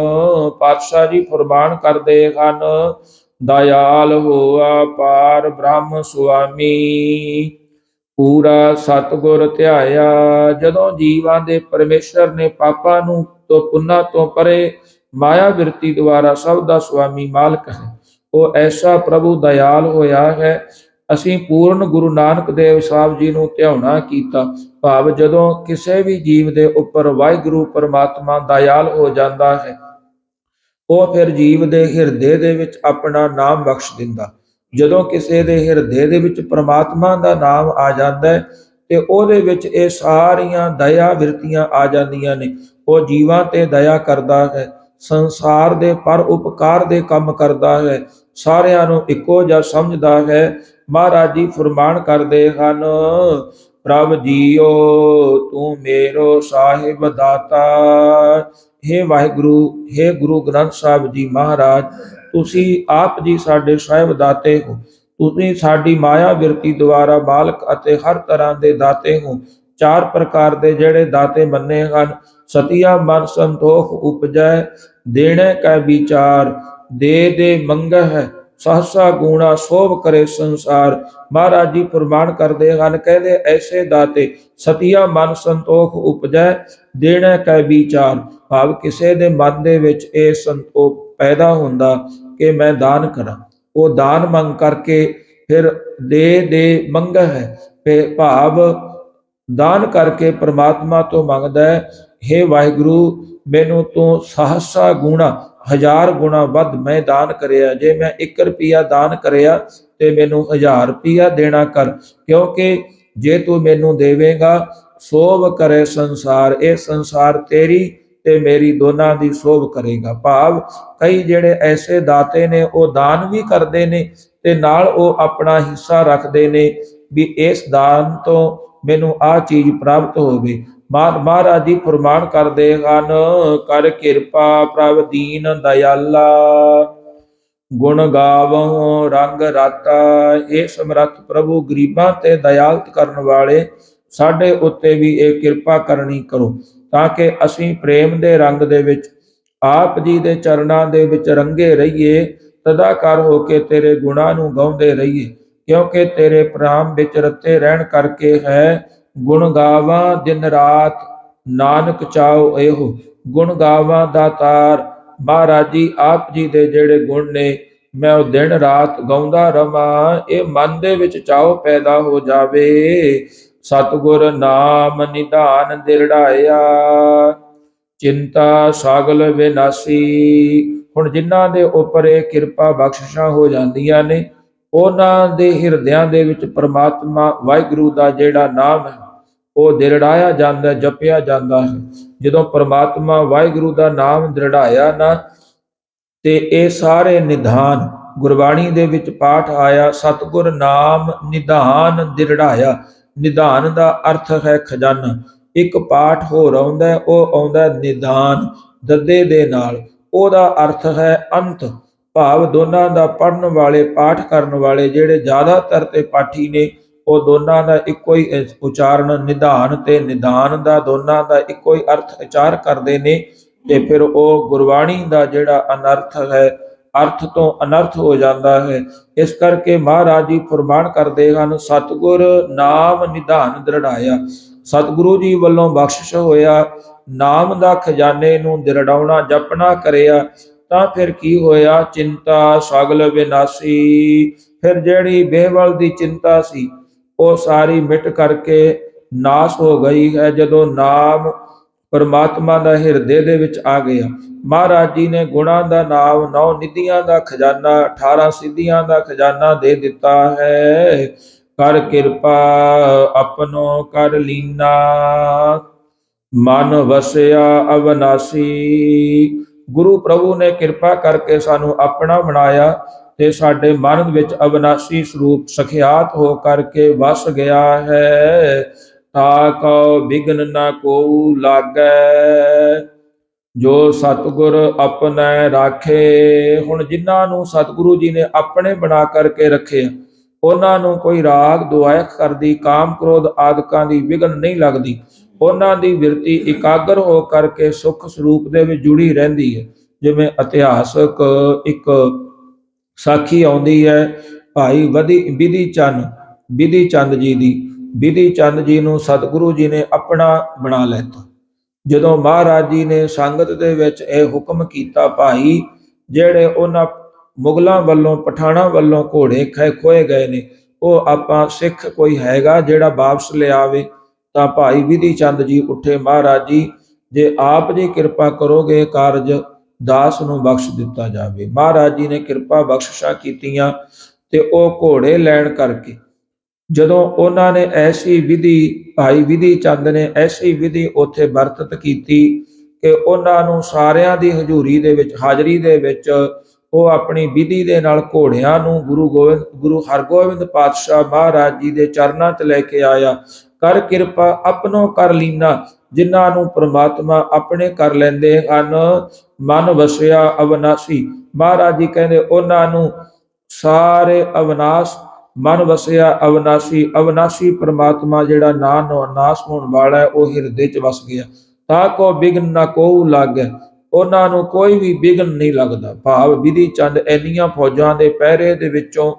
ਪਾਤਸ਼ਾਹ ਜੀ ਫਰਮਾਨ ਕਰਦੇ ਹਨ ਦਇਆਲ ਹੋਆ ਪਾਰ ਬ੍ਰਹਮ ਸੁਆਮੀ। ਪੂਰਾ ਸਤਗੁਰ ਧਿਆਇਆ, ਜਦੋਂ ਜੀਵਾਂ ਦੇ ਪਰਮੇਸ਼ਰ ਨੇ ਪਾਪਾਂ ਨੂੰ ਤੋਂ ਪੁੰਨਾ ਤੋਂ ਪਰੇ ਮਾਇਆ ਵਿਰਤੀ ਦੁਆਰਾ ਸਭ ਦਾ ਸੁਆਮੀ ਮਾਲਕ ਹੈ। ਉਹ ਐਸਾ ਪ੍ਰਭੂ ਦਇਆਲ ਹੋਇਆ ਹੈ, ਅਸੀਂ ਪੂਰਨ ਗੁਰੂ ਨਾਨਕ ਦੇਵ ਸਾਹਿਬ ਜੀ ਨੂੰ ਧਿਆਉਣਾ ਕੀਤਾ। ਭਾਵ ਜਦੋਂ ਕਿਸੇ ਵੀ ਜੀਵ ਦੇ ਉੱਪਰ ਵਾਹਿਗੁਰੂ ਪਰਮਾਤਮਾ ਦਇਆਲ ਹੋ ਜਾਂਦਾ ਹੈ ਉਹ ਫਿਰ ਜੀਵ ਦੇ ਹਿਰਦੇ ਦੇ ਵਿੱਚ ਆਪਣਾ ਨਾਮ ਬਖਸ਼ ਦਿੰਦਾ। ਜਦੋਂ ਕਿਸੇ ਦੇ ਹਿਰਦੇ ਦੇ ਵਿੱਚ ਪ੍ਰਮਾਤਮਾ ਦਾ ਨਾਮ ਆ ਜਾਂਦਾ ਹੈ, ਤੇ ਉਹਦੇ ਵਿੱਚ ਇਹ ਸਾਰੀਆਂ ਦਇਆ ਵਿਰਤੀਆਂ ਆ ਜਾਂਦੀਆਂ ਨੇ। ਉਹ ਜੀਵਾਂ ਤੇ ਦਇਆ ਕਰਦਾ ਹੈ, ਸੰਸਾਰ ਦੇ ਪਰ ਉਪਕਾਰ ਦੇ ਕੰਮ ਕਰਦਾ ਹੈ, ਸਾਰਿਆਂ ਨੂੰ ਇੱਕੋ ਜਿਹਾ ਸਮਝਦਾ ਹੈ। ਮਹਾਰਾਜ ਜੀ ਫਰਮਾਨ ਕਰਦੇ ਹਨ, ਪ੍ਰਭ ਜੀਓ, ਤੂੰ ਮੇਰੋ ਸਾਹਿਬ ਦਾਤਾ हे ਵਾਹਿਗੁਰੂ हे ਗੁਰੂ ਗ੍ਰੰਥ ਸਾਹਿਬ ਜੀ ਮਹਾਰਾਜ, ਤੁਸੀਂ ਆਪ ਜੀ ਸਾਡੇ ਸਾਹਿਬ ਦਾਤੇ ਹੋ। ਤੁਸੀਂ ਸਾਡੀ ਮਾਇਆ ਵਿਰਤੀ ਦੁਆਰਾ ਮਾਲਕ ਅਤੇ ਹਰ ਤਰ੍ਹਾਂ ਦੇ ਦਾਤੇ ਹੋ। ਚਾਰ ਪ੍ਰਕਾਰ ਦੇ ਜਿਹੜੇ ਦਾਤੇ ਮੰਨੇ ਹਨ, ਸਤਿਆ, ਮਨ ਸੰਤੋਖ, ਉਪਜੈ, ਦੇਣੇ ਕੈ ਵਿਚਾਰ, ਦੇ ਦੇ ਮੰਗਹਿ ਸਹਸਾ ਗੁਣਾ ਸੋਭ ਕਰੇ ਸੰਸਾਰ। ਮਹਾਰਾਜ ਜੀ ਫਰਮਾਨ ਕਰਦੇ ਹਨ, ਕਹਿੰਦੇ ਐਸੇ ਦਾਤੇ, ਸਤਿਆ ਮਨ ਸੰਤੋਖ ਉਪਜੈ, ਦੇਣਾ ਕੈ ਵਿਚਾਰ। ਭਾਵ ਕਿਸੇ ਦੇ ਮਨ ਦੇ ਵਿੱਚ ਇਹ ਸੰਤੋਖ ਪੈਦਾ ਹੁੰਦਾ ਕਿ ਮੈਂ ਦਾਨ ਕਰਾਂ। ਉਹ ਦਾਨ ਮੰਗ ਕਰਕੇ ਫਿਰ ਦੇ ਦੇ ਮੰਗ ਹੈ ਤੇ ਭਾਵ ਦਾਨ ਕਰਕੇ ਪ੍ਰਮਾਤਮਾ ਤੋਂ ਮੰਗਦਾ, ਹੈ हे ਵਾਹਿਗੁਰੂ, ਮੈਨੂੰ ਤੂੰ ਸਹਸਾ ਗੁਣਾ ਹਜ਼ਾਰ ਗੁਣਾ ਵੱਧ ਮੈਂ ਦਾਨ ਕਰਿਆ, ਜੇ ਮੈਂ 1 ਰੁਪਿਆ ਦਾਨ ਕਰਿਆ ਤੇ ਮੈਨੂੰ 1000 ਰੁਪਿਆ ਦੇਣਾ ਕਰ, ਕਿਉਂਕਿ ਜੇ ਤੂੰ ਮੈਨੂੰ ਦੇਵੇਂਗਾ, ਸੋਭ ਕਰੇ ਸੰਸਾਰ, ਇਹ ਸੰਸਾਰ ਤੇਰੀ ਤੇ ਮੇਰੀ ਦੋਨਾਂ ਦੀ ਸੋਭ ਕਰੇਗਾ। ਭਾਵ ਕਈ ਜਿਹੜੇ ਐਸੇ ਦਾਤੇ ਨੇ, ਉਹ ਦਾਨ ਵੀ ਕਰਦੇ ਨੇ ਤੇ ਨਾਲ ਉਹ ਆਪਣਾ ਹਿੱਸਾ ਰੱਖਦੇ ਨੇ ਵੀ ਇਸ ਦਾਨ ਤੋਂ ਮੈਨੂੰ ਆ ਚੀਜ਼ ਪ੍ਰਾਪਤ ਹੋਵੇ। ਮਹਾਰਾਜ ਜੀ ਫਰਮਾਨ ਕਰਦੇ ਹਨ, ਕਰ ਕਿਰਪਾ ਪ੍ਰਭ ਦੀਨ ਦਇਆਲਾ, ਗੁਣ ਗਾਵਹੁ, ਰੰਗ ਰਾਤਾ। ਇਹ ਸਮਰੱਥ ਪ੍ਰਭੂ ਗਰੀਬਾਂ ਤੇ ਦਇਆਲਤ ਕਰਨ ਵਾਲੇ ਸਾਡੇ ਉੱਤੇ ਵੀ ਇਹ ਕਿਰਪਾ ਕਰਨੀ ਕਰੋ, ਤਾਂ ਕਿ ਅਸੀਂ ਪ੍ਰੇਮ ਦੇ ਰੰਗ ਦੇ ਵਿੱਚ, ਆਪ ਜੀ ਦੇ ਚਰਨਾਂ ਦੇ ਵਿੱਚ ਰੰਗੇ ਰਹੀਏ, ਤਦਾਕਾਰ ਹੋ ਕੇ ਤੇਰੇ ਗੁਣਾਂ ਨੂੰ ਗਾਉਂਦੇ ਰਹੀਏ, ਕਿਉਂਕਿ ਤੇਰੇ ਪ੍ਰਾਮ ਵਿੱਚ ਰਤੇ ਰਹਿਣ ਕਰਕੇ ਹੈ ਗੁਣ ਗਾਵਾਂ ਦਿਨ ਰਾਤ, ਨਾਨਕ ਚਾਉ ਇਹੋ। ਗੁਣ ਗਾਵਾਂ ਦਾਤਾਰ ਮਹਾਰਾਜ ਜੀ ਆਪ ਜੀ ਦੇ ਜਿਹੜੇ ਗੁਣ ਨੇ, ਮੈਂ ਉਹ ਦਿਨ ਰਾਤ ਗਾਉਂਦਾ ਰਵਾਂ, ਇਹ ਮਨ ਦੇ ਵਿੱਚ ਚਾਉ ਪੈਦਾ ਹੋ ਜਾਵੇ। ਸਤਿਗੁਰ ਨਾਮ ਨਿਧਾਨ ਦਿਰੜਾਇਆ, ਚਿੰਤਾ ਸਾਗਲ ਵਿਨਾਸੀ। ਹੁਣ ਜਿਨ੍ਹਾਂ ਦੇ ਉੱਪਰ ਇਹ ਕਿਰਪਾ ਬਖਸ਼ਿਸ਼ਾਂ ਹੋ ਜਾਂਦੀਆਂ ਨੇ ਉਹਨਾਂ ਦੇ ਹਿਰਦਿਆਂ ਦੇ ਵਿੱਚ ਪ੍ਰਮਾਤਮਾ ਵਾਹਿਗੁਰੂ ਦਾ ਜਿਹੜਾ ਨਾਮ ਹੈ ਉਹ ਦਿਰੜਾਇਆ ਜਾਂਦਾ ਜਪਿਆ ਜਾਂਦਾ ਹੈ। ਜਦੋਂ ਪਰਮਾਤਮਾ ਵਾਹਿਗੁਰੂ ਦਾ ਨਾਮ ਦ੍ਰਿੜਾਇਆ ਨਾ ਤੇ ਇਹ ਸਾਰੇ ਨਿਧਾਨ ਗੁਰਬਾਣੀ ਦੇ ਵਿੱਚ ਪਾਠ ਆਇਆ ਸਤਿਗੁਰ ਨਾਮ ਨਿਧਾਨ ਦਿਰੜਾਇਆ। ਨਿਧਾਨ ਦਾ ਅਰਥ ਹੈ ਖਜ਼ਾਨਾ। ਇੱਕ ਪਾਠ ਹੋਰ ਆਉਂਦਾ ਹੈ, ਉਹ ਆਉਂਦਾ ਹੈ ਨਿਧਾਨ ਦੱਦੇ ਦੇ ਨਾਲ। ਉਹਦਾ ਅਰਥ ਹੈ ਅੰਤ। ਭਾਵ ਦੋਨਾਂ ਦਾ ਪੜਨ ਵਾਲੇ, ਪਾਠ ਕਰਨ ਵਾਲੇ ਜਿਹੜੇ ਜ਼ਿਆਦਾਤਰ ਤੇ ਪਾਠੀ ਨੇ, ਉਹ ਦੋਨਾਂ ਦਾ ਇੱਕੋ ਹੀ ਉਚਾਰਨ ਨਿਧਾਨ ਤੇ ਨਿਧਾਨ ਦਾ ਦੋਨਾਂ ਦਾ ਇੱਕੋ ਹੀ ਅਰਥ ਉਚਾਰ ਕਰਦੇ ਨੇ ਤੇ ਫਿਰ ਉਹ ਗੁਰਬਾਣੀ ਦਾ ਜਿਹੜਾ ਅਨਰਥ ਹੈ, ਅਰਥ ਤੋਂ ਅਨਰਥ ਹੋ ਜਾਂਦਾ ਹੈ। ਇਸ ਕਰਕੇ ਮਹਾਰਾਜ ਜੀ ਫਰਮਾਨ ਕਰਦੇ ਹਨ, ਸਤਿਗੁਰ ਨਾਮ ਨਿਧਾਨ ਦ੍ਰਿੜਾਇਆ। ਸਤਿਗੁਰੂ ਜੀ ਵੱਲੋਂ ਬਖਸ਼ਿਸ਼ ਹੋਇਆ, ਨਾਮ ਦਾ ਖਜ਼ਾਨੇ ਨੂੰ ਦਿਰੜਾਉਣਾ, ਜਪਣਾ ਕਰਿਆ। ਤਾਂ ਫਿਰ ਕੀ ਹੋਇਆ? ਚਿੰਤਾ ਸਗਲ ਵਿਨਾਸੀ। ਫਿਰ ਜਿਹੜੀ ਬੇਵਲ ਦੀ ਚਿੰਤਾ ਸੀ, ਉਹ ਸਾਰੀ ਮਿਟ ਕਰਕੇ ਨਾਸ ਹੋ ਗਈ ਹੈ, ਜਦੋਂ ਨਾਮ ਪਰਮਾਤਮਾ ਦਾ ਹਿਰਦੇ ਦੇ ਵਿੱਚ ਆ ਗਿਆ। ਮਹਾਰਾਜ ਜੀ ਨੇ ਗੁਣਾਂ ਦਾ ਨਾਮ, ਨੌ ਨਿਧੀਆਂ ਦਾ ਖਜ਼ਾਨਾ 18 ਸਿੱਧੀਆਂ ਦਾ ਖਜ਼ਾਨਾ ਦੇ ਦਿੱਤਾ ਹੈ। ਕਰ ਕਿਰਪਾ ਆਪਨੋ ਕਰ ਲੀਨਾ। ਮਨ ਵਸਿਆ ਅਵਨਾਸੀ। ਗੁਰੂ ਪ੍ਰਭੂ ਨੇ ਕਿਰਪਾ ਕਰਕੇ ਸਾਨੂੰ ਆਪਣਾ ਬਣਾਇਆ ਤੇ ਸਾਡੇ ਮਨ ਵਿੱਚ ਅਵਨਾਸੀ ਸਰੂਪ ਸਖਿਆਤ ਹੋ ਕਰਕੇ ਵਸ ਗਿਆ ਹੈ। ਤਾ ਕਉ ਬਿਗਨ ਨਾ ਕੋ ਲਾਗੈ। ਜੋ ਸਤਿਗੁਰ ਆਪਣੈ ਰਾਖੇ, ਹੁਣ ਜਿਨ੍ਹਾਂ ਨੂੰ ਸਤਿਗੁਰੂ ਜੀ ਨੇ ਆਪਣੇ ਬਣਾ ਕਰਕੇ ਰੱਖਿਆ ਉਹਨਾਂ ਨੂੰ ਕੋਈ ਰਾਗ ਦੁਆਇਕ ਕਰਦੀ, ਕਾਮ ਕ੍ਰੋਧ ਆਦਿਕਾਂ ਦੀ ਵਿਗਨ ਨਹੀਂ ਲੱਗਦੀ। ਉਹਨਾਂ ਦੀ ਬਿਰਤੀ ਇਕਾਗਰ ਹੋ ਕਰਕੇ ਸੁਖ ਸਰੂਪ ਦੇ ਵਿੱਚ ਜੁੜੀ ਰਹਿੰਦੀ ਹੈ। ਜਿਵੇਂ ਇਤਿਹਾਸਕ ਇੱਕ ਸਾਖੀ ਆਉਂਦੀ ਹੈ, ਭਾਈ ਵਧੀ ਵਿਧੀ ਚੰਦ ਵਿਧੀ ਚੰਦ ਜੀ ਦੀ, ਵਿਧੀ ਚੰਦ ਜੀ ਨੂੰ ਸਤਿਗੁਰੂ ਜੀ ਨੇ ਆਪਣਾ ਬਣਾ ਲੈਤਾ। ਜਦੋਂ ਮਹਾਰਾਜ ਜੀ ਨੇ ਸੰਗਤ ਦੇ ਵਿੱਚ ਇਹ ਹੁਕਮ ਕੀਤਾ, ਭਾਈ, ਜਿਹੜੇ ਉਹਨਾਂ ਮੁਗਲਾਂ ਵੱਲੋਂ, ਪਠਾਣਾ ਵੱਲੋਂ ਘੋੜੇ ਖੇ ਖੋਏ ਗਏ ਨੇ। ਉਹ ਆਪਾਂ ਸਿੱਖ ਕੋਈ ਹੈਗਾ ਜਿਹੜਾ ਵਾਪਸ ਲਿਆਵੇ ਤਾਂ ਭਾਈ ਵਿਧੀ ਚੰਦ ਜੀ ਉੱਠੇ, ਮਹਾਰਾਜ ਜੀ, ਜੇ ਆਪ ਜੀ ਕਿਰਪਾ ਕਰੋਗੇ, ਕਾਰਜ ਦਾਸ ਨੂੰ ਬਖਸ਼ ਦਿੱਤਾ ਜਾਵੇ। ਮਹਾਰਾਜ ਜੀ ਨੇ ਕਿਰਪਾ ਬਖਸ਼ਿਸ਼ਾਂ ਕੀਤੀਆਂ ਤੇ ਉਹ ਘੋੜੇ ਲੈਣ ਕਰਕੇ, ਜਦੋਂ ਉਹਨਾਂ ਨੇ ਐਸੀ ਵਿਧੀ, ਭਾਈ ਵਿਧੀ ਚੰਦ ਨੇ ਐਸੀ ਵਿਧੀ ਉੱਥੇ ਵਰਤਤ ਕੀਤੀ ਕਿ ਉਹਨਾਂ ਨੂੰ ਸਾਰਿਆਂ ਦੀ ਹਜ਼ੂਰੀ ਦੇ ਵਿੱਚ, ਹਾਜ਼ਰੀ ਦੇ ਵਿੱਚ ਉਹ ਆਪਣੀ ਵਿਧੀ ਦੇ ਨਾਲ ਘੋੜਿਆਂ ਨੂੰ ਗੁਰੂ ਗੋਬਿੰਦ, ਗੁਰੂ ਹਰਗੋਬਿੰਦ ਪਾਤਸ਼ਾਹ ਮਹਾਰਾਜ ਜੀ ਦੇ ਚਰਨਾਂ 'ਚ ਲੈ ਕੇ ਆਇਆ। ਕਰ ਕਿਰਪਾ ਆਪਣੋ ਕਰ ਲੀਨਾ, ਜਿਨ੍ਹਾਂ ਨੂੰ ਪ੍ਰਮਾਤਮਾ ਆਪਣੇ ਕਰ ਲੈਂਦੇ ਹਨ। ਮਨ ਵਸਿਆ ਅਵਨਾਸੀ। ਮਹਾਰਾਜ ਜੀ ਕਹਿੰਦੇ, ਉਹਨਾਂ ਨੂੰ ਸਾਰੇ ਅਵਨਾਸ਼, ਮਨ ਵਸਿਆ ਅਵਨਾਸੀ। ਅਵਨਾਸੀ ਪ੍ਰਮਾਤਮਾ ਜਿਹੜਾ ਨਾ ਨੋ ਨਾਸ ਹੋਣ ਵਾਲਾ ਹੈ, ਉਹ ਹਿਰਦੇ 'ਚ ਵਸ ਗਿਆ। ਤਾਂ ਕੋ ਬਿਗਨ ਨਾ ਕੋ ਲਾਗੈ। ਉਹਨਾਂ ਨੂੰ ਕੋਈ ਵੀ ਬਿਗਨ ਨਹੀਂ ਲੱਗਦਾ। ਭਾਵ ਵਿਧੀ ਚੰਦ ਇੰਨੀਆਂ ਫੌਜਾਂ ਦੇ ਪਹਿਰੇ ਦੇ ਵਿੱਚੋਂ,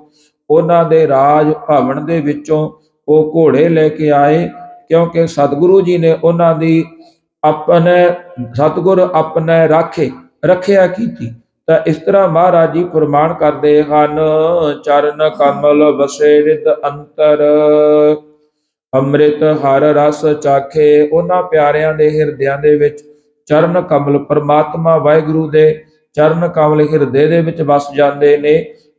ਉਹਨਾਂ ਦੇ ਰਾਜ ਭਵਨ ਦੇ ਵਿੱਚੋਂ ਉਹ ਘੋੜੇ ਲੈ ਕੇ ਆਏ, ਕਿਉਂਕਿ ਸਤਿਗੁਰੂ ਜੀ ਨੇ ਉਹਨਾਂ ਦੀ ਆਪਣੇ, ਸਤਿਗੁਰ ਆਪਣੇ ਰਾਖੇ, ਰੱਖਿਆ ਕੀਤੀ ਤਾਂ ਇਸ ਤਰ੍ਹਾਂ ਮਹਾਰਾਜ ਜੀ ਫਰਮਾਨ ਕਰਦੇ ਹਨ, ਚਰਨ ਕਮਲ ਵਸੇ ਰਿਦ ਅੰਤਰ, ਅੰਮ੍ਰਿਤ ਹਰ ਰਸ ਚਾਖੇ। ਉਹਨਾਂ ਪਿਆਰਿਆਂ ਦੇ ਹਿਰਦਿਆਂ ਦੇ ਵਿੱਚ ਚਰਨ ਕਮਲ ਪਰਮਾਤਮਾ ਵਾਹਿਗੁਰੂ ਦੇ ਚਰਨ ਕਮਲ ਹਿਰਦੇ ਦੇ ਵਿੱਚ ਵਸ ਜਾਂਦੇ ਨੇ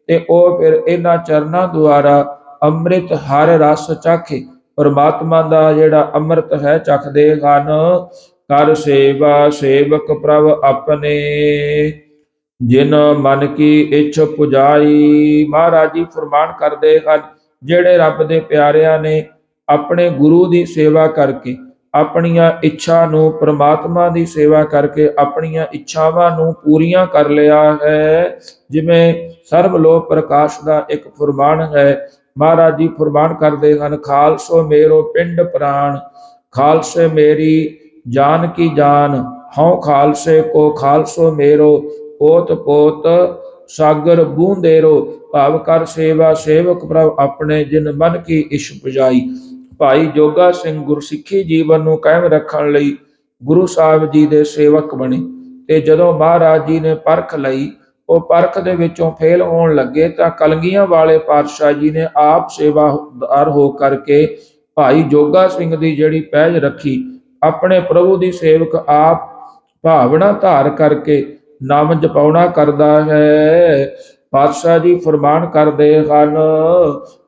ਤੇ ਉਹ ਫਿਰ ਇਹਨਾਂ ਚਰਨਾਂ ਦੁਆਰਾ ਅੰਮ੍ਰਿਤ ਹਰ ਰਸ ਚਾਖੇ ਪਰਮਾਤਮਾ ਦਾ ਜਿਹੜਾ ਅੰਮ੍ਰਿਤ ਹੈ ਚਖਦੇ ਹਨ। ਕਰ ਸੇਵਾ ਸੇਵਕ ਪ੍ਰਭ ਆਪਣੇ, ਜਿਨ ਮਨ ਕੀ ਇੱਛ ਪੁਜਾਈ ਮਹਾਰਾਜ ਜੀ ਫਰਮਾਨ ਕਰਦੇ ਹਨ, ਜਿਹੜੇ ਰੱਬ ਦੇ ਪਿਆਰਿਆਂ ਨੇ ਆਪਣੇ ਗੁਰੂ ਦੀ ਸੇਵਾ ਕਰਕੇ ਆਪਣੀਆਂ ਇੱਛਾ ਨੂੰ ਪ੍ਰਮਾਤਮਾ ਦੀ ਸੇਵਾ ਕਰਕੇ ਆਪਣੀਆਂ ਇੱਛਾਵਾਂ ਨੂੰ ਪੂਰੀਆਂ ਕਰ ਲਿਆ ਹੈ। ਜਿਵੇਂ ਸਰਬ ਲੋਕ ਪ੍ਰਕਾਸ਼ ਦਾ ਇੱਕ ਫਰਮਾਨ ਹੈ, ਮਹਾਰਾਜ ਜੀ ਫਰਮਾਨ ਕਰਦੇ ਹਨ, ਖਾਲਸੋ ਮੇਰੋ ਪਿੰਡ ਪ੍ਰਾਣ, ਖਾਲਸੇ ਮੇਰੀ ਜਾਨ ਕੀ ਜਾਨ, ਹਉ ਖਾਲਸੇ ਕੋ ਖਾਲਸੋ ਮੇਰੋ, ਪੋਤ ਪੋਤ ਸਾਗਰ ਬੂੰਦੇਰੋ, ਭਾਵ ਕਰ ਸੇਵਾ ਸੇਵਕ ਪ੍ਰਭ ਆਪਣੇ ਜਿਨ ਮਨ ਕੀ ਇਸ਼ ਪੁਜਾਈ ਭਾਈ ਜੋਗਾ ਸਿੰਘ ਗੁਰਸਿੱਖੀ ਜੀਵਨ ਨੂੰ ਕਾਇਮ ਰੱਖਣ ਲਈ ਗੁਰੂ ਸਾਹਿਬ ਜੀ ਦੇ ਸੇਵਕ ਬਣੇ ਤੇ ਜਦੋਂ ਮਹਾਰਾਜ ਜੀ ਨੇ ਪਰਖ ਲਈ, ਉਹ ਪਰਖ ਦੇ ਵਿੱਚੋਂ ਫੇਲ ਹੋਣ ਲੱਗੇ ਤਾਂ ਕਲਗੀਆਂ ਵਾਲੇ ਪਾਤਸ਼ਾਹ ਜੀ ਨੇ ਆਪ ਸੇਵਾਦਾਰ ਹੋ ਕਰਕੇ ਭਾਈ ਜੋਗਾ ਸਿੰਘ ਦੀ ਜਿਹੜੀ ਪਹਿਜ ਰੱਖੀ, ਆਪਣੇ ਪ੍ਰਭੂ ਦੀ ਸੇਵਕ ਆਪ ਭਾਵਨਾ ਧਾਰ ਕਰਕੇ ਨਾਮ ਜਪਾਉਣਾ ਕਰਦਾ ਹੈ। ਪਾਤਸ਼ਾਹ ਜੀ ਫਰਮਾਨ ਕਰਦੇ ਹਨ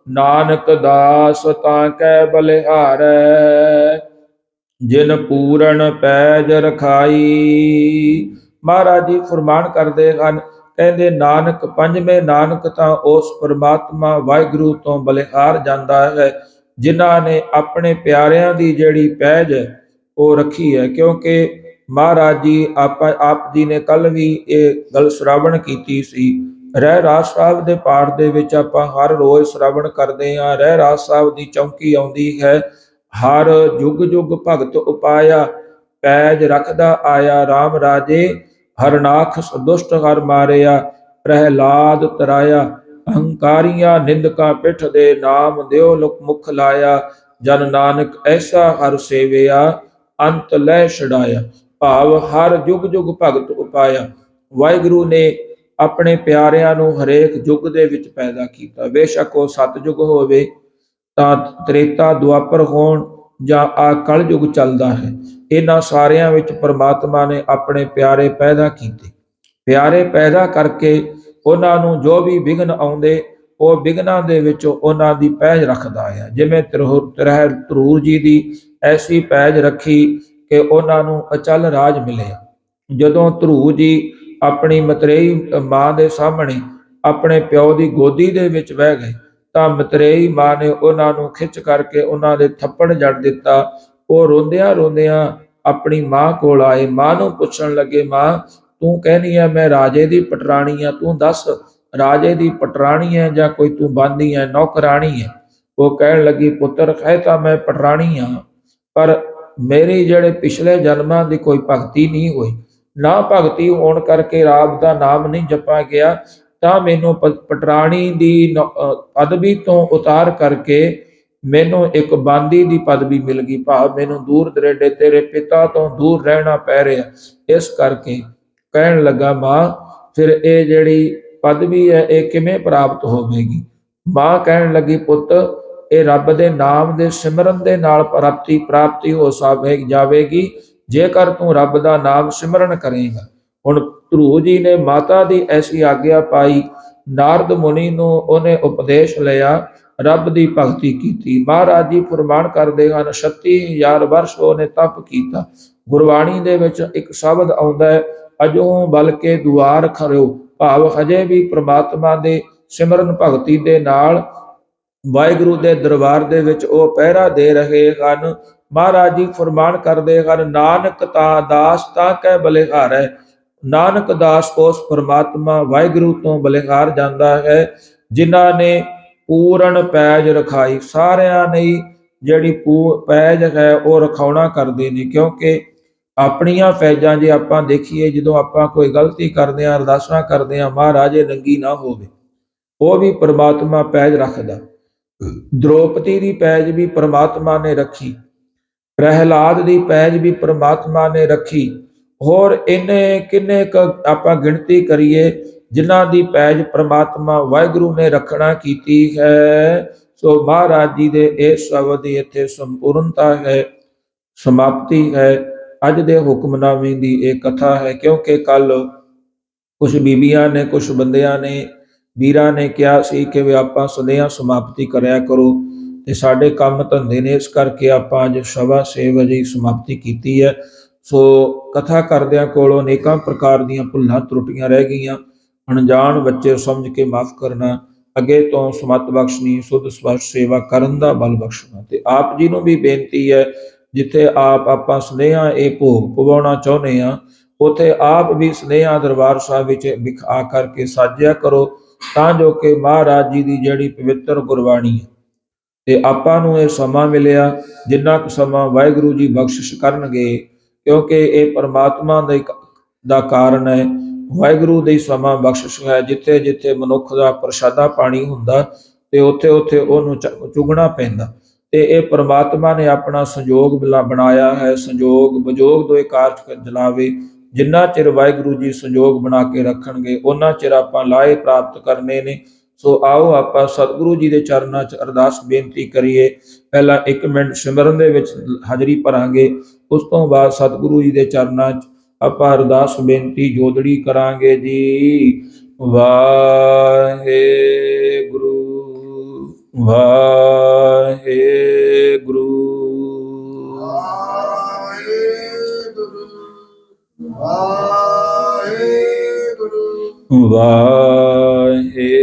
ਨਾਨਕ ਦਾਸ ਤਾਂ ਕੈ ਬਲਿਹਾਰੈ, ਜਿਨ ਪੂਰਨ ਪੈਜ ਰਖਾਈ। ਮਹਾਰਾਜ ਜੀ ਫਰਮਾਨ ਕਰਦੇ ਹਨ, ਕਹਿੰਦੇ ਨਾਨਕ ਪੰਜਵੇਂ ਨਾਨਕ ਤਾਂ ਉਸ ਪਰਮਾਤਮਾ ਵਾਹਿਗੁਰੂ ਤੋਂ ਬਲਿਹਾਰ ਜਾਂਦਾ ਹੈ, ਜਿਨ੍ਹਾਂ ਨੇ ਆਪਣੇ ਪਿਆਰਿਆਂ ਦੀ ਜਿਹੜੀ ਪੈਜ ਹੈ ਉਹ ਰੱਖੀ ਹੈ। ਕਿਉਂਕਿ ਮਹਾਰਾਜ ਜੀ, ਆਪ ਆਪ ਜੀ ਨੇ ਕੱਲ ਵੀ ਇਹ ਗੱਲ ਸ਼ਰਾਵਣ ਕੀਤੀ ਸੀ ਰਹਿ ਰਾਜ ਸਾਹਿਬ ਦੇ ਪਾਠ ਦੇ ਵਿੱਚ ਆਪਾਂ ਹਰ ਰੋਜ਼ ਸ਼੍ਰਵਣ ਕਰਦੇ ਹਾਂ, ਰਹਿ ਰਾਜ ਸਾਹਿਬ ਦੀ ਚੌਂਕੀ ਆਉਂਦੀ ਹੈ, ਹਰ ਜੁਗ ਜੁਗ ਭਗਤ ਉਪਾਇਆ, ਪੈਜ ਰਖਦਾ ਆਇਆ RAM ਰਾਜੇ ਹਰਨਾਖ ਦੁਸ਼ਟ ਹਰ ਮਾਰਿਆ, ਪ੍ਰਹਿਲਾਦ ਤਰਾਇਆ, ਅਹੰਕਾਰੀਆਂ ਨਿੰਦਕਾਂ ਪਿੱਠ ਦੇ ਨਾਮ ਦਿਓ ਲੁਕ ਮੁਖ ਲਾਇਆ, ਜਨ ਨਾਨਕ ਐਸਾ ਹਰ ਸੇਵਿਆ, ਅੰਤ ਲੈ ਛਡਾਇਆ, ਭਾਵ ਹਰ ਜੁਗ ਜੁਗ ਭਗਤ ਉਪਾਇਆ, ਵਾਹਿਗੁਰੂ ਨੇ ਆਪਣੇ ਪਿਆਰਿਆਂ ਨੂੰ ਹਰੇਕ ਯੁੱਗ ਦੇ ਵਿੱਚ ਪੈਦਾ ਕੀਤਾ। ਬੇਸ਼ੱਕ ਉਹ ਸਤਜੁਗ ਹੋਵੇ ਤਾਂ ਤ੍ਰੇਤਾ ਦੁਆਪਰ ਹੋਣ ਜਾਂ ਆ ਕਲਯੁਗ ਚੱਲਦਾ ਹੈ। ਇਹਨਾਂ ਸਾਰਿਆਂ ਵਿੱਚ ਪਰਮਾਤਮਾ ਨੇ ਆਪਣੇ ਪਿਆਰੇ ਪੈਦਾ ਕੀਤੇ। ਪਿਆਰੇ ਪੈਦਾ ਕਰਕੇ ਉਹਨਾਂ ਨੂੰ ਜੋ ਵੀ ਵਿਘਨ ਆਉਂਦੇ, ਉਹ ਵਿਘਨਾਂ ਦੇ ਵਿੱਚ ਉਹਨਾਂ ਦੀ ਪਹਿਜ ਰੱਖਦਾ ਹੈ ਜਿਵੇਂ ਤਿਰਹੁ- ਤਰਹਿ ਧਰੂਰ ਜੀ ਦੀ ਐਸੀ ਪਹਿਜ ਰੱਖੀ ਕਿ ਉਹਨਾਂ ਨੂੰ ਅਚਲ ਰਾਜ ਮਿਲਿਆ। ਜਦੋਂ ਧਰੂ ਜੀ ਆਪਣੀ ਮਤਰੇਈ ਮਾਂ ਦੇ ਸਾਹਮਣੇ ਆਪਣੇ ਪਿਓ ਦੀ ਗੋਦੀ ਦੇ ਵਿੱਚ ਬਹਿ ਗਏ। ਤਾਂ ਮਤਰੇਈ ਮਾਂ ਨੇ ਉਹਨਾਂ ਨੂੰ ਖਿੱਚ ਕਰਕੇ ਉਹਨਾਂ ਦੇ ਥੱਪੜ ਜੜ ਦਿੱਤਾ। ਉਹ ਰੋਂਦਿਆਂ ਰੋਂਦਿਆਂ ਆਪਣੀ ਮਾਂ ਕੋਲ ਆਏ। ਮਾਂ ਨੂੰ ਪੁੱਛਣ ਲੱਗੇ, ਮਾਂ, ਤੂੰ ਕਹਿਨੀ ਹੈ ਮੈਂ ਰਾਜੇ ਦੀ ਪਟਰਾਣੀ ਆ। ਤੂੰ ਦੱਸ, ਰਾਜੇ ਦੀ ਪਟਰਾਣੀ ਹੈ ਜਾਂ ਕੋਈ ਤੂੰ ਬਾਂਦੀ ਹੈ ਨੌਕਰਾਣੀ ਹੈ ਉਹ ਕਹਿਣ ਲੱਗੀ, ਪੁੱਤਰ ਹੈ ਤਾਂ ਮੈਂ ਪਟਰਾਣੀ ਆ, ਪਰ ਮੇਰੀ ਜਿਹੜੇ ਪਿਛਲੇ ਜਨਮਾਂ ਦੀ ਕੋਈ ਭਗਤੀ ਨਹੀਂ ਹੋਈ। ਨਾ ਭਗਤੀ ਹੋਣ ਕਰਕੇ ਰਾਬ ਦਾ ਨਾਮ ਨਹੀਂ ਜਪਾ ਗਿਆ, ਤਾਂ ਮੈਨੂੰ ਪਟਰਾਣੀ ਦੀ ਪਦਵੀ ਤੋਂ ਉਤਾਰ ਕਰਕੇ ਮੈਨੂੰ ਇੱਕ ਬਾਂਦੀ ਦੀ ਪਦਵੀ ਮਿਲ ਗਈ। ਭਾਵ ਮੈਨੂੰ ਦੂਰ ਦਰੇਡੇ ਤੇਰੇ ਪਿਤਾ ਤੋਂ ਦੂਰ ਰਹਿਣਾ ਪੈ ਰਿਹਾ। ਇਸ ਕਰਕੇ ਕਹਿਣ ਲੱਗਾ, ਮਾਂ, ਫਿਰ ਇਹ ਜਿਹੜੀ ਪਦਵੀ ਹੈ, ਇਹ ਕਿਵੇਂ ਪ੍ਰਾਪਤ ਹੋਵੇਗੀ? ਮਾਂ ਕਹਿਣ ਲੱਗੀ, ਪੁੱਤ, ਇਹ ਰੱਬ ਦੇ ਨਾਮ ਦੇ ਸਿਮਰਨ ਦੇ ਨਾਲ ਪ੍ਰਾਪਤੀ ਪ੍ਰਾਪਤੀ ਹੋ ਸਾਵੇ, ਜਾਵੇਗੀ। ਜੇਕਰ ਤੂੰ ਰੱਬ ਦਾ ਨਾਮ ਸਿਮਰਨ ਕਰੇਗਾ। ਹੁਣ ਧਰੂ ਜੀ ਨੇ ਮਾਤਾ ਦੀ ਐਸੀ ਆਗਿਆ ਪਾਈ, ਨਾਰਦ ਮੁਨੀ ਨੂੰ ਉਹਨੇ ਉਪਦੇਸ਼ ਲਿਆ, ਰੱਬ ਦੀ ਭਗਤੀ ਕੀਤੀ। ਮਹਾਰਾਜ ਜੀ ਫਰਮਾਨ ਕਰਦੇ ਹਨ 36000 ਵਰਸ਼ ਉਹਨੇ ਤਪ ਕੀਤਾ। ਗੁਰਬਾਣੀ ਦੇ ਵਿੱਚ ਇੱਕ ਸ਼ਬਦ ਆਉਂਦਾ ਹੈ, ਅਜੋਂ ਬਲ ਕੇ ਦੁਆਰ ਖਰਿਓ ਭਾਵ ਹਜੇ ਵੀ ਪ੍ਰਮਾਤਮਾ ਦੇ ਸਿਮਰਨ ਭਗਤੀ ਦੇ ਨਾਲ ਵਾਹਿਗੁਰੂ ਦੇ ਦਰਬਾਰ ਦੇ ਵਿੱਚ ਉਹ ਪਹਿਰਾ ਦੇ ਰਹੇ ਹਨ। ਮਹਾਰਾਜ ਜੀ ਫਰਮਾਨ ਕਰਦੇ ਹਨ ਨਾਨਕ ਤਾ ਦਾਸ ਤਾਂ ਕਹਿ ਬਲਿਹਾਰੈ ਨਾਨਕ ਦਾਸ ਉਸ ਪ੍ਰਮਾਤਮਾ ਵਾਹਿਗੁਰੂ ਤੋਂ ਬਲਿਹਾਰ ਜਾਂਦਾ ਹੈ ਜਿਨ੍ਹਾਂ ਨੇ ਪੂਰਨ ਪੈਜ ਰਖਾਈ। ਸਾਰਿਆਂ ਨੇ ਹੀ ਜਿਹੜੀ ਪੈਜ ਹੈ ਉਹ ਰਖਾਉਣਾ ਕਰਦੇ ਨੇ ਕਿਉਂਕਿ ਆਪਣੀਆਂ ਫੈਜਾਂ ਜੇ ਆਪਾਂ ਦੇਖੀਏ ਜਦੋਂ ਆਪਾਂ ਕੋਈ ਗਲਤੀ ਕਰਦੇ ਹਾਂ ਅਰਦਾਸਾਂ ਕਰਦੇ ਹਾਂ ਮਹਾਰਾਜੇ ਨੰਗੀ ਨਾ ਹੋਵੇ। ਉਹ ਵੀ ਪ੍ਰਮਾਤਮਾ ਪੈਜ ਰੱਖਦਾ। ਦ੍ਰੋਪਦੀ ਦੀ ਪੈਜ ਵੀ ਪ੍ਰਮਾਤਮਾ ਨੇ ਰੱਖੀ। ਪ੍ਰਹਿਲਾਦ ਦੀ ਪੈਜ ਵੀ ਪ੍ਰਮਾਤਮਾ ਨੇ ਰੱਖੀ। ਹੋਰ ਇਹਨੇ ਕਿੰਨੇ ਕ ਆਪਾਂ ਗਿਣਤੀ ਕਰੀਏ, ਜਿਨ੍ਹਾਂ ਦੀ ਪੈਜ ਪ੍ਰਮਾਤਮਾ ਵਾਹਿਗੁਰੂ ਨੇ ਰੱਖਣਾ ਕੀਤੀ ਹੈ, ਸੋ ਮਹਾਰਾਜ ਜੀ ਦੇ ਇਹ ਸ਼ਬਦ ਦੀ ਇੱਥੇ ਸੰਪੂਰਨਤਾ ਹੈ, ਸਮਾਪਤੀ ਹੈ। ਅੱਜ ਦੇ ਹੁਕਮਨਾਮੇ ਦੀ ਇਹ ਕਥਾ ਹੈ, ਕਿਉਂਕਿ ਕੱਲ ਕੁਝ ਬੀਬੀਆਂ ਨੇ ਕੁਝ ਬੰਦਿਆਂ ਨੇ, ਵੀਰਾਂ ਨੇ ਕਿਹਾ ਸੀ ਕਿ ਵੀ ਆਪਾਂ ਸੁਨੇਹਾ ਸਮਾਪਤੀ ਕਰਿਆ ਕਰੋ। ਤੇ ਸਾਡੇ ਕੰਮ ਧੰਦੇ ਨੇ, ਇਸ ਕਰਕੇ ਆਪਾਂ ਅੱਜ ਸਵਾ ਛੇ ਵਜੇ ਸਮਾਪਤੀ ਕੀਤੀ ਹੈ। ਸੋ ਕਥਾ ਕਰਦਿਆਂ ਕੋਲੋਂ ਅਨੇਕਾਂ ਪ੍ਰਕਾਰ ਦੀਆਂ ਭੁੱਲਾਂ ਤਰੁੱਟੀਆਂ ਰਹਿ ਗਈਆਂ। ਅਣਜਾਣ ਬੱਚੇ ਸਮਝ ਕੇ ਮਾਫ ਕਰਨਾ, ਅੱਗੇ ਤੋਂ ਸਮਤ ਬਖਸ਼ਣੀ, ਸੁਧ ਸਵਸਥ ਸੇਵਾ ਕਰਨ ਦਾ ਬਲ ਬਖਸ਼ਣਾ ਤੇ ਆਪ ਜੀ ਨੂੰ ਵੀ ਬੇਨਤੀ ਹੈ, ਜਿੱਥੇ ਆਪ ਆਪਾਂ ਸੁਨੇਹਾ ਇਹ ਭੋਗ ਪਵਾਉਣਾ ਚਾਹੁੰਦੇ ਆ ਉਥੇ ਆਪ ਵੀ ਸੁਨੇਹਾ ਦਰਬਾਰ ਸਾਹਿਬ ਵਿੱਚ ਵਿਖ ਆ ਕਰਕੇ ਸਾਜਿਆ ਕਰੋ, ਤਾਂ ਜੋ ਕਿ ਮਹਾਰਾਜ ਜੀ ਦੀ ਜਿਹੜੀ ਪਵਿੱਤਰ ਗੁਰਬਾਣੀ ਹੈ ਤੇ ਆਪਾਂ ਨੂੰ ਇਹ ਸਮਾਂ ਮਿਲਿਆ, ਜਿੰਨਾ ਕੁ ਸਮਾਂ ਵਾਹਿਗੁਰੂ ਜੀ ਬਖਸ਼ਿਸ਼ ਕਰਨਗੇ, ਕਿਉਂਕਿ ਇਹ ਪਰਮਾਤਮਾ ਦਾ ਇੱਕ ਦਾ ਕਾਰਨ ਹੈ। ਵਾਹਿਗੁਰੂ ਦੇ ਸਮਾਂ ਬਖਸ਼ਿਸ਼ ਹੈ, ਜਿੱਥੇ ਜਿੱਥੇ ਮਨੁੱਖ ਦਾ ਪ੍ਰਸ਼ਾਦਾ ਪਾਣੀ ਹੁੰਦਾ, ਤੇ ਉੱਥੇ ਉੱਥੇ ਉਹਨੂੰ ਚ- ਚੁਗਣਾ ਪੈਂਦਾ। ਤੇ ਇਹ ਪਰਮਾਤਮਾ ਨੇ ਆਪਣਾ ਸੰਯੋਗ ਬਣਾਇਆ ਹੈ। ਸੰਯੋਗ ਬਜੋਗ ਦੋਏ ਕਾਰਜ ਜਲਾਵੇ ਜਿੰਨਾ ਚਿਰ ਵਾਹਿਗੁਰੂ ਜੀ ਸੰਯੋਗ ਬਣਾ ਕੇ ਰੱਖਣਗੇ ਉਹਨਾਂ ਚਿਰ ਆਪਾਂ ਲਾਏ ਪ੍ਰਾਪਤ ਕਰਨੇ ਨੇ। ਸੋ ਆਓ ਆਪਾਂ ਸਤਿਗੁਰੂ ਜੀ ਦੇ ਚਰਨਾਂ 'ਚ ਅਰਦਾਸ ਬੇਨਤੀ ਕਰੀਏ। ਪਹਿਲਾਂ 1 ਮਿੰਟ ਸਿਮਰਨ ਦੇ ਵਿੱਚ ਹਾਜ਼ਰੀ ਭਰਾਂਗੇ। ਉਸ ਤੋਂ ਬਾਅਦ ਸਤਿਗੁਰੂ ਜੀ ਦੇ ਚਰਨਾਂ 'ਚ ਆਪਾਂ ਅਰਦਾਸ ਬੇਨਤੀ ਜੋਦੜੀ ਕਰਾਂਗੇ ਜੀ। ਵਾਹਿਗੁਰੂ ਵਾਹਿਗੁਰੂ। ਵਾਹਿਗੁਰੂ ਵਾਹਿਗੁਰੂ। ਵਾਹਿਗੁਰੂ।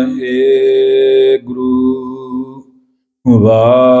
ਵਾ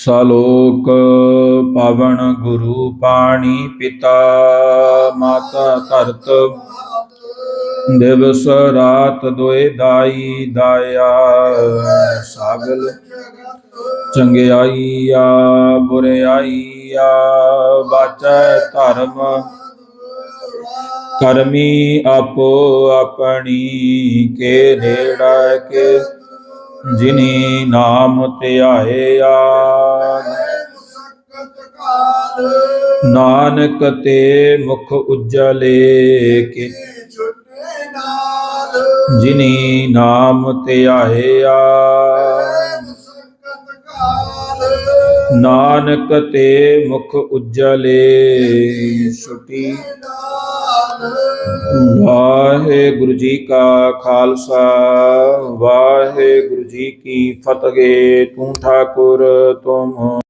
ਸਲੋਕ ਪਵਨ ਗੁਰੂ ਪਾਣੀ ਪਿਤਾ ਮਾਤਾ ਧਰਤ। ਦਿਵਸ ਰਾਤ ਦੋਏ ਦਾਈ ਦਾਇਆ, ਸਾਗਲ ਚੰਗਿਆਈਆ ਬੁਰਿਆਈਆ ਬਾਚੈ ਧਰਮ। ਕਰਮੀ ਆਪੋ ਆਪਣੀ ਕੇ ਨੇੜਾ ਕੇ, ਜਿਨੀ ਨਾਮ ਧਿਆਇਆ ਨਾਨਕ ਤੇ ਮੁਖ ਉਜਲੇ ਕੇ। ਜਿਨੀ ਨਾਮ ਧਿਆਇਆ ਨਾਨਕ ਤੇ ਮੁਖ ਉਜਲੇ ਛੁਟੀ। ਵਾਹਿਗੁਰੂ ਜੀ ਕਾ ਖਾਲਸਾ, ਵਾਹਿਗੁਰੂ ਜੀ ਕੀ ਫਤਿਹ। ਤੂੰ ਠਾਕੁਰ, ਤੁਮ